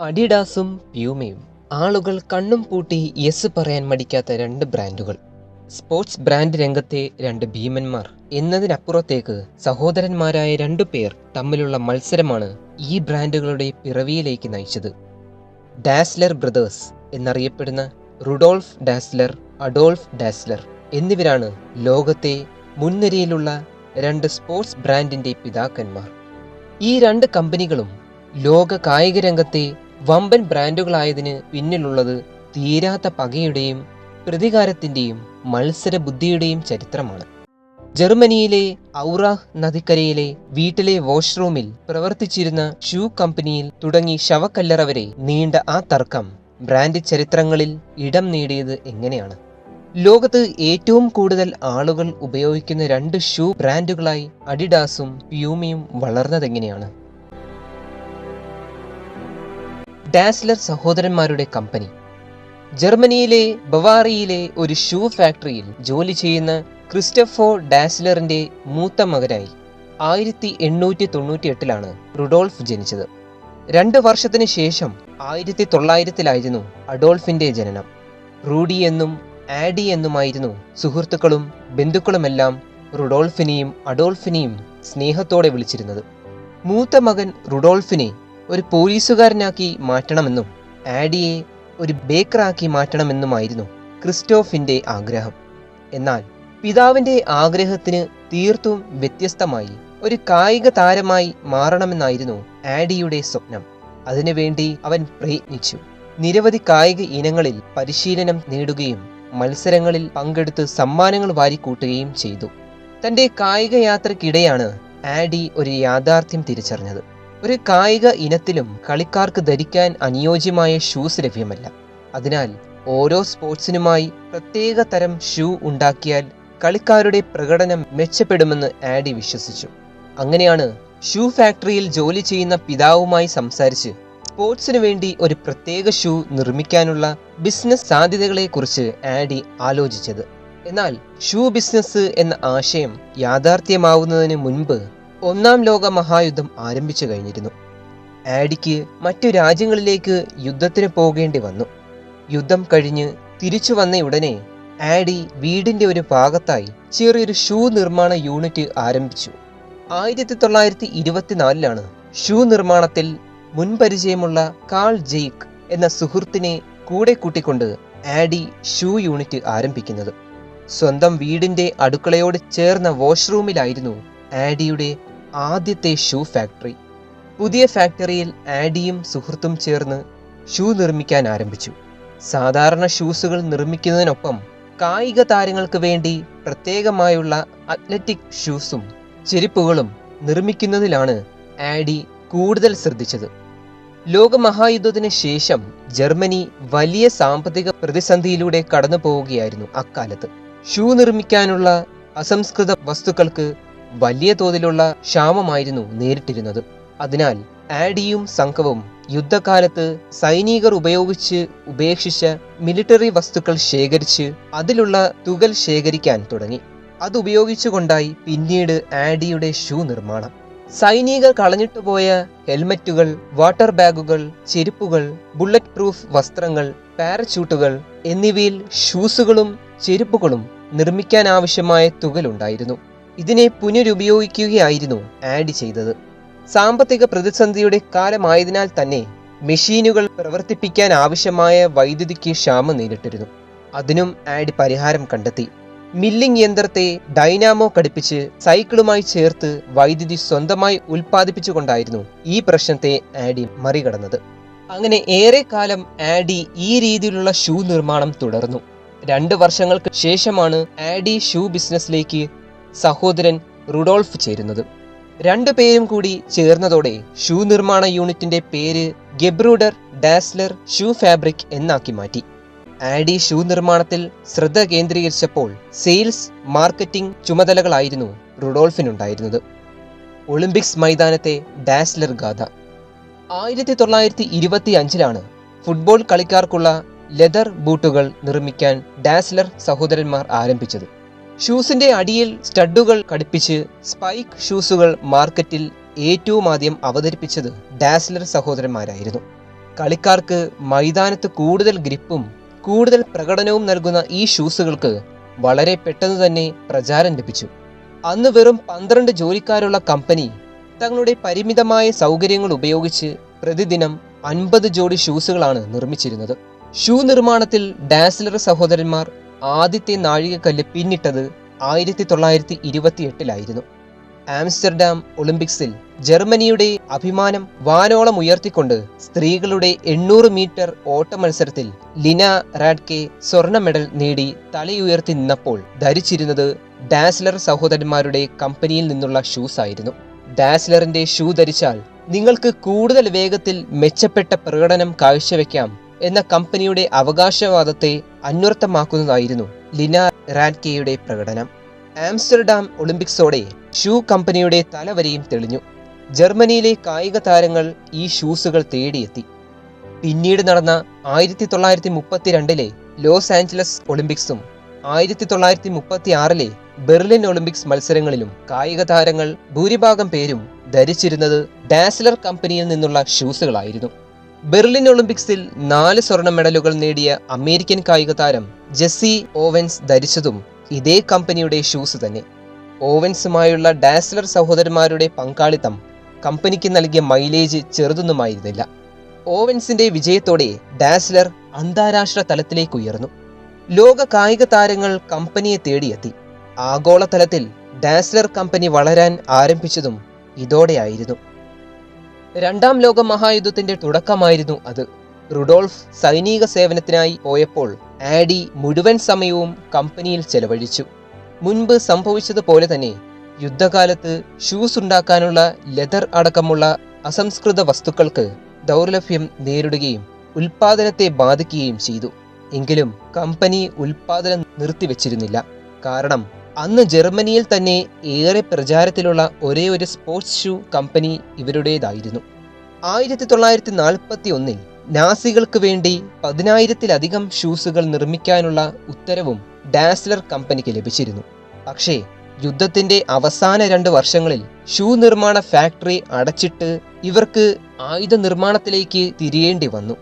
അഡിഡാസും പ്യൂമയും ആളുകൾ കണ്ണും പൂട്ടി യെസ് പറയാൻ മടിക്കാത്ത രണ്ട് ബ്രാൻഡുകൾ. സ്പോർട്സ് ബ്രാൻഡ് രംഗത്തെ രണ്ട് ഭീമന്മാർ എന്നതിനപ്പുറത്തേക്ക് സഹോദരന്മാരായ രണ്ടു പേർ തമ്മിലുള്ള മത്സരമാണ് ഈ ബ്രാൻഡുകളുടെ പിറവിയിലേക്ക് നയിച്ചത്. ഡാസ്ലർ ബ്രദേഴ്സ് എന്നറിയപ്പെടുന്ന റുഡോൾഫ് ഡാസ്ലർ അഡോൾഫ് ഡാസ്ലർ എന്നിവരാണ് ലോകത്തെ മുൻനിരയിലുള്ള രണ്ട് സ്പോർട്സ് ബ്രാൻഡിന്റെ പിതാക്കന്മാർ. ഈ രണ്ട് കമ്പനികളും ലോക കായിക രംഗത്തെ വമ്പൻ ബ്രാൻഡുകളായതിന് പിന്നിലുള്ളത് തീരാത്ത പകയുടെയും പ്രതികാരത്തിന്റെയും മത്സര ബുദ്ധിയുടെയും ചരിത്രമാണ്. ജർമ്മനിയിലെ ഔറാഹ് നദിക്കരയിലെ വീട്ടിലെ വാഷ്റൂമിൽ പ്രവർത്തിച്ചിരുന്ന ഷൂ കമ്പനിയിൽ തുടങ്ങി ശവക്കല്ലറ വരെ നീണ്ട ആ തർക്കം ബ്രാൻഡ് ചരിത്രങ്ങളിൽ ഇടം നേടിയത് എങ്ങനെയാണ്? ലോകത്ത് ഏറ്റവും കൂടുതൽ ആളുകൾ ഉപയോഗിക്കുന്ന രണ്ട് ഷൂ ബ്രാൻഡുകളായി അഡിഡാസും പ്യൂമിയും വളർന്നതെങ്ങനെയാണ്? ഡാസ്ലർ സഹോദരന്മാരുടെ കമ്പനി. ജർമ്മനിയിലെ ബവാറിയിലെ ഒരു ഷൂ ഫാക്ടറിയിൽ ജോലി ചെയ്യുന്ന ക്രിസ്റ്റഫോ ഡാസ്ലറിന്റെ മൂത്ത മകനായി ആയിരത്തി എണ്ണൂറ്റി തൊണ്ണൂറ്റി എട്ടിലാണ് റുഡോൾഫ് ജനിച്ചത്. രണ്ട് വർഷത്തിന് ശേഷം ആയിരത്തി തൊള്ളായിരത്തിലായിരുന്നു അഡോൾഫിന്റെ ജനനം. റൂഡി എന്നും ആഡി എന്നുമായിരുന്നു സുഹൃത്തുക്കളും ബന്ധുക്കളുമെല്ലാം റുഡോൾഫിനെയും അഡോൾഫിനെയും സ്നേഹത്തോടെ വിളിച്ചിരുന്നത്. മൂത്ത മകൻ റുഡോൾഫിനെ ഒരു പോലീസുകാരനാക്കി മാറ്റണമെന്നും ആഡിയെ ഒരു ബേക്കറാക്കി മാറ്റണമെന്നുമായിരുന്നു ക്രിസ്റ്റോഫിന്റെ ആഗ്രഹം. എന്നാൽ പിതാവിന്റെ ആഗ്രഹത്തിന് തീർത്തും വ്യത്യസ്തമായി ഒരു കായിക താരമായി മാറണമെന്നായിരുന്നു ആഡിയുടെ സ്വപ്നം. അതിനുവേണ്ടി അവൻ പ്രയത്നിച്ചു. നിരവധി കായിക ഇനങ്ങളിൽ പരിശീലനം നേടുകയും മത്സരങ്ങളിൽ പങ്കെടുത്ത് സമ്മാനങ്ങൾ വാരിക്കൂട്ടുകയും ചെയ്തു. തന്റെ കായിക യാത്രക്കിടെയാണ് ആഡി ഒരു യാഥാർത്ഥ്യം തിരിച്ചറിഞ്ഞത്. ഒരു കായിക ഇനത്തിലും കളിക്കാർക്ക് ധരിക്കാൻ അനുയോജ്യമായ ഷൂസ് ലഭ്യമല്ല. അതിനാൽ ഓരോ സ്പോർട്സിനുമായി പ്രത്യേക തരം ഷൂ ഉണ്ടാക്കിയാൽ കളിക്കാരുടെ പ്രകടനം മെച്ചപ്പെടുമെന്ന് ആഡി വിശ്വസിച്ചു. അങ്ങനെയാണ് ഷൂ ഫാക്ടറിയിൽ ജോലി ചെയ്യുന്ന പിതാവുമായി സംസാരിച്ച് സ്പോർട്സിനു വേണ്ടി ഒരു പ്രത്യേക ഷൂ നിർമ്മിക്കാനുള്ള ബിസിനസ് സാധ്യതകളെക്കുറിച്ച് ആഡി ആലോചിച്ചത്. എന്നാൽ ഷൂ ബിസിനസ് എന്ന ആശയം യാഥാർത്ഥ്യമാവുന്നതിന് മുൻപ് ഒന്നാം ലോക മഹായുദ്ധം ആരംഭിച്ചു കഴിഞ്ഞിരുന്നു. ആഡിക്ക് മറ്റു രാജ്യങ്ങളിലേക്ക് യുദ്ധത്തിന് പോകേണ്ടി വന്നു. യുദ്ധം കഴിഞ്ഞ് തിരിച്ചു വന്ന ഉടനെ ആഡി വീടിന്റെ ഒരു ഭാഗത്തായി ചെറിയൊരു ഷൂ നിർമ്മാണ യൂണിറ്റ് ആരംഭിച്ചു. ആയിരത്തി തൊള്ളായിരത്തി ഇരുപത്തിനാലിലാണ് ഷൂ നിർമ്മാണത്തിൽ മുൻപരിചയമുള്ള കാൾ ജെയ്ക്ക് എന്ന സുഹൃത്തിനെ കൂടെ കൂട്ടിക്കൊണ്ട് ആഡി ഷൂ യൂണിറ്റ് ആരംഭിക്കുന്നത്. സ്വന്തം വീടിന്റെ അടുക്കളയോട് ചേർന്ന വാഷ്റൂമിലായിരുന്നു ആഡിയുടെ ആദ്യത്തെ ഷൂ ഫാക്ടറി. പുതിയ ഫാക്ടറിയിൽ ആഡിയും സുഹൃത്തും ചേർന്ന് ഷൂ നിർമ്മിക്കാൻ ആരംഭിച്ചു. സാധാരണ ഷൂസുകൾ നിർമ്മിക്കുന്നതിനൊപ്പം കായിക താരങ്ങൾക്ക് വേണ്ടി പ്രത്യേകമായുള്ള അത്ലറ്റിക് ഷൂസും ചെരുപ്പുകളും നിർമ്മിക്കുന്നതിലാണ് ആഡി കൂടുതൽ ശ്രദ്ധിച്ചത്. ലോകമഹായുദ്ധത്തിന് ശേഷം ജർമ്മനി വലിയ സാമ്പത്തിക പ്രതിസന്ധിയിലൂടെ കടന്നു പോവുകയായിരുന്നു അക്കാലത്ത്. ഷൂ നിർമ്മിക്കാനുള്ള അസംസ്കൃത വസ്തുക്കൾക്ക് വലിയ തോതിലുള്ള ക്ഷാമമായിരുന്നു നേരിട്ടിരുന്നത്. അതിനാൽ ആഡിയും സംഘവും യുദ്ധകാലത്ത് സൈനികർ ഉപയോഗിച്ച് ഉപേക്ഷിച്ച മിലിറ്ററി വസ്തുക്കൾ ശേഖരിച്ച് അതിലുള്ള തുകൽ ശേഖരിക്കാൻ തുടങ്ങി. അതുപയോഗിച്ചുകൊണ്ടായി പിന്നീട് ആഡിയുടെ ഷൂ നിർമ്മാണം. സൈനികർ കളഞ്ഞിട്ടു പോയ ഹെൽമറ്റുകൾ വാട്ടർ ബാഗുകൾ ചെരുപ്പുകൾ ബുള്ളറ്റ് പ്രൂഫ് വസ്ത്രങ്ങൾ പാരച്യൂട്ടുകൾ എന്നിവയിൽ ഷൂസുകളും ചെരുപ്പുകളും നിർമ്മിക്കാനാവശ്യമായ തുകലുണ്ടായിരുന്നു ഇതിനെ പുനരുപയോഗിക്കുകയായിരുന്നു ആഡ് ചെയ്തത്. സാമ്പത്തിക പ്രതിസന്ധിയുടെ കാലമായതിനാൽ തന്നെ മെഷീനുകൾ പ്രവർത്തിപ്പിക്കാൻ ആവശ്യമായ വൈദ്യുതിക്ക് ക്ഷാമം നേരിട്ടിരുന്നു. അതിനും ആഡ് പരിഹാരം കണ്ടെത്തി. മില്ലിംഗ് യന്ത്രത്തെ ഡൈനാമോ ഘടിപ്പിച്ച് സൈക്കിളുമായി ചേർത്ത് വൈദ്യുതി സ്വന്തമായി ഉൽപ്പാദിപ്പിച്ചുകൊണ്ടായിരുന്നു ഈ പ്രശ്നത്തെ ആഡി മറികടന്നത്. അങ്ങനെ ഏറെ കാലം ആഡി ഈ രീതിയിലുള്ള ഷൂ നിർമ്മാണം തുടർന്നു. രണ്ട് വർഷങ്ങൾക്ക് ശേഷമാണ് ആഡി ഷൂ ബിസിനസ്സിലേക്ക് സഹോദരൻ റുഡോൾഫ് ചേരുന്നത്. രണ്ടു പേരും കൂടി ചേർന്നതോടെ ഷൂ നിർമ്മാണ യൂണിറ്റിന്റെ പേര് ഗെബ്രൂഡർ ഡാസ്ലർ ഷൂ ഫാബ്രിക് എന്നാക്കി മാറ്റി. ആഡി ഷൂ നിർമ്മാണത്തിൽ ശ്രദ്ധ കേന്ദ്രീകരിച്ചപ്പോൾ സെയിൽസ് മാർക്കറ്റിംഗ് ചുമതലകളായിരുന്നു റുഡോൾഫിനുണ്ടായിരുന്നത്. ഒളിമ്പിക്സ് മൈതാനത്തെ ഡാസ്ലർ ഗാഥ. ആയിരത്തി തൊള്ളായിരത്തി ഇരുപത്തി അഞ്ചിലാണ് ഫുട്ബോൾ കളിക്കാർക്കുള്ള ലെതർ ബൂട്ടുകൾ നിർമ്മിക്കാൻ ഡാസ്ലർ സഹോദരന്മാർ ആരംഭിച്ചത്. ഷൂസിന്റെ അടിയിൽ സ്റ്റഡുകൾ ഘടിപ്പിച്ച് സ്പൈക്ക് ഷൂസുകൾ മാർക്കറ്റിൽ ഏറ്റവും ആദ്യം അവതരിപ്പിച്ചത് ഡാസ്ലർ സഹോദരന്മാരായിരുന്നു. കളിക്കാർക്ക് മൈതാനത്ത് കൂടുതൽ ഗ്രിപ്പും കൂടുതൽ പ്രകടനവും നൽകുന്ന ഈ ഷൂസുകൾക്ക് വളരെ പെട്ടെന്ന് തന്നെ പ്രചാരം ലഭിച്ചു. അന്ന് വെറും പന്ത്രണ്ട് ജോലിക്കാരുള്ള കമ്പനി തങ്ങളുടെ പരിമിതമായ സൗകര്യങ്ങൾ ഉപയോഗിച്ച് പ്രതിദിനം അൻപത് ജോഡി ഷൂസുകളാണ് നിർമ്മിച്ചിരുന്നത്. ഷൂ നിർമ്മാണത്തിൽ ഡാസ്ലർ സഹോദരന്മാർ ആദ്യത്തെ നാഴികക്കല്ല് പിന്നിട്ടത് ആയിരത്തി തൊള്ളായിരത്തി ഇരുപത്തി എട്ടിലായിരുന്നു ആംസ്റ്റർഡാം ഒളിമ്പിക്സിൽ ജർമ്മനിയുടെ അഭിമാനം വാനോളം ഉയർത്തിക്കൊണ്ട് സ്ത്രീകളുടെ എണ്ണൂറ് മീറ്റർ ഓട്ട മത്സരത്തിൽ ലിന റാഡ്കെ സ്വർണ മെഡൽ നേടി തലയുയർത്തി നിന്നപ്പോൾ ധരിച്ചിരുന്നത് ഡാസ്ലർ സഹോദരന്മാരുടെ കമ്പനിയിൽ നിന്നുള്ള ഷൂസ് ആയിരുന്നു. ഡാസ്ലറിന്റെ ഷൂ ധരിച്ചാൽ നിങ്ങൾക്ക് കൂടുതൽ വേഗത്തിൽ മെച്ചപ്പെട്ട പ്രകടനം കാഴ്ചവെക്കാം. എന്ന കമ്പനിയുടെ അവകാശവാദത്തെ അന്വർത്ഥമാക്കുന്നതായിരുന്നു ലിന റാൻകെയുടെ പ്രകടനം. ആംസ്റ്റർഡാം ഒളിമ്പിക്സോടെ ഷൂ കമ്പനിയുടെ തലവരെയും തെളിഞ്ഞു. ജർമ്മനിയിലെ കായിക താരങ്ങൾ ഈ ഷൂസുകൾ തേടിയെത്തി. പിന്നീട് നടന്ന ആയിരത്തി തൊള്ളായിരത്തി മുപ്പത്തിരണ്ടിലെ ലോസ് ആഞ്ചലസ് ഒളിമ്പിക്സും ആയിരത്തി തൊള്ളായിരത്തി മുപ്പത്തി ആറിലെ ബെർലിൻ ഒളിമ്പിക്സ് മത്സരങ്ങളിലും കായിക താരങ്ങൾ ഭൂരിഭാഗം പേരും ധരിച്ചിരുന്നത് ഡാസ്ലർ കമ്പനിയിൽ നിന്നുള്ള ഷൂസുകളായിരുന്നു. ബെർലിൻ ഒളിമ്പിക്സിൽ നാല് സ്വർണ മെഡലുകൾ നേടിയ അമേരിക്കൻ കായിക താരം ജെസ്സി ഓവൻസ് ധരിച്ചതും ഇതേ കമ്പനിയുടെ ഷൂസ് തന്നെ. ഓവൻസുമായുള്ള ഡാസ്ലർ സഹോദരന്മാരുടെ പങ്കാളിത്തം കമ്പനിക്ക് നൽകിയ മൈലേജ് ചെറുതൊന്നുമായിരുന്നില്ല. ഓവൻസിന്റെ വിജയത്തോടെ ഡാസ്ലർ അന്താരാഷ്ട്ര തലത്തിലേക്ക് ഉയർന്നു. ലോക കായിക താരങ്ങൾ കമ്പനിയെ തേടിയെത്തി. ആഗോളതലത്തിൽ ഡാസ്ലർ കമ്പനി വളരാൻ ആരംഭിച്ചതും ഇതോടെയായിരുന്നു. രണ്ടാം ലോക മഹായുദ്ധത്തിന്റെ തുടക്കമായിരുന്നു അത്. റുഡോൾഫ് സൈനിക സേവനത്തിനായി പോയപ്പോൾ ആഡി മുഴുവൻ സമയവും കമ്പനിയിൽ ചെലവഴിച്ചു. മുൻപ് സംഭവിച്ചതുപോലെ തന്നെ യുദ്ധകാലത്ത് ഷൂസ് ഉണ്ടാക്കാനുള്ള ലെതർ അടക്കമുള്ള അസംസ്കൃത വസ്തുക്കൾക്ക് ദൗർലഭ്യം നേരിടുകയും ഉൽപാദനത്തെ ബാധിക്കുകയും ചെയ്തു. എങ്കിലും കമ്പനി ഉൽപാദനം നിർത്തിവെച്ചിരുന്നില്ല. കാരണം അന്ന് ജർമ്മനിയിൽ തന്നെ ഏറെ പ്രചാരത്തിലുള്ള ഒരേ ഒരു സ്പോർട്സ് ഷൂ കമ്പനി ഇവരുടേതായിരുന്നു. ആയിരത്തി തൊള്ളായിരത്തി നാൽപ്പത്തി ഒന്നിൽ നാസികൾക്ക് വേണ്ടി പതിനായിരത്തിലധികം ഷൂസുകൾ നിർമ്മിക്കാനുള്ള ഉത്തരവും ഡാസ്ലർ കമ്പനിക്ക് ലഭിച്ചിരുന്നു. പക്ഷേ യുദ്ധത്തിന്റെ അവസാന രണ്ട് വർഷങ്ങളിൽ ഷൂ നിർമ്മാണ ഫാക്ടറി അടച്ചിട്ട് ഇവർക്ക് ആയുധ നിർമ്മാണത്തിലേക്ക് തിരിയേണ്ടി വന്നു.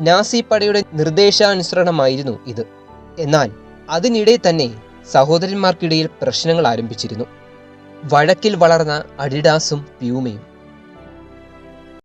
നാസി പടയുടെ നിർദ്ദേശാനുസരണമായിരുന്നു ഇത്. എന്നാൽ അതിനിടെ തന്നെ സഹോദരന്മാർക്കിടയിൽ പ്രശ്നങ്ങൾ ആരംഭിച്ചിരുന്നു. വഴക്കിൽ വളർന്ന അഡിഡാസും പ്യൂമയും